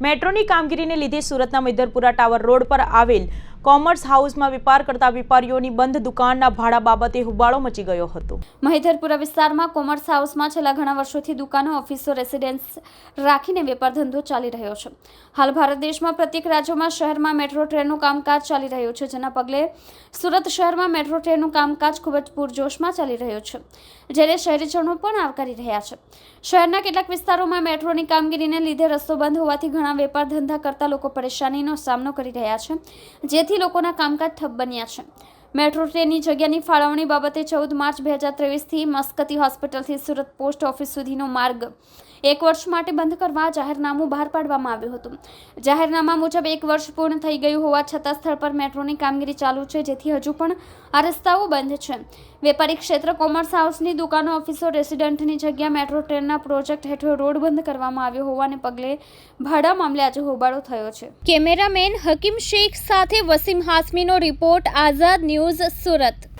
મેટ્રોની કામગીરીને લીધે સુરતના મૈદરપુરા ટાવર રોડ પર આવેલ કોમર્સ હાઉસમાં વેપાર કરતા વેપારીઓની બંધ દુકાનના ભાડા બાબતે હુબાળો મચી ગયો હતો. મહેધરપુરા વિસ્તારમાં કોમર્સ હાઉસમાં છેલ્લા ઘણા વર્ષોથી દુકાનો, ઓફિસો, રેસિડેન્સ રાખીને વેપાર ધંધો ચાલી રહ્યો છે. હાલ ભારત દેશમાં પ્રત્યેક રાજ્યોમાં શહેરમાં મેટ્રો ટ્રેનનું કામકાજ ચાલી રહ્યું છે, જેના પગલે સુરત શહેરમાં મેટ્રો ટ્રેનનું કામકાજ ખૂબ જ પૂરજોશમાં ચાલી રહ્યું છે જ્યારે શહેરીજનો પણ આવકારી રહ્યા છે. શહેરના કેટલાક વિસ્તારોમાં મેટ્રોની કામગીરીને લીધે રસ્તો બંધ હોવાથી ઘણા વેપાર ધંધા કરતા લોકો પરેશાનીનો સામનો કરી રહ્યા છે જેથી લોકોના કામકાજ ઠપ બન્યા છે. મેટ્રો ટ્રેનની જગ્યાની ફાળવણી બાબતે ચૌદ માર્ચ બે હજાર ત્રેવીસથી મસ્કતી હોસ્પિટલથી સુરત પોસ્ટ ઓફિસ સુધીનો માર્ગ એક વર્ષ માટે બંધ કરવા જાહેરનામું બહાર પાડવામાં આવ્યું હતું. જાહેરનામા મુજબ એક વર્ષ પૂર્ણ થઈ ગયું હોવા છતાં સ્થળ પર મેટ્રોની કામગીરી ચાલુ છે, જેથી હજુ પણ આ રસ્તાઓ બંધ છે. વેપારી ક્ષેત્ર કોમર્સ હાઉસની દુકાનો, ઓફિસો, રેસિડન્ટની જગ્યા, મેટ્રો ટ્રેનના પ્રોજેક્ટ હેઠળ રોડ બંધ કરવામાં આવ્યો હોવાને પગલે ભાડા મામલે આજે હોબાળો થયો છે. કેમેરામેન હકીમ શેખ સાથે વસીમ હાસમીનો રિપોર્ટ આઝાદ ન્યૂઝ સુરત.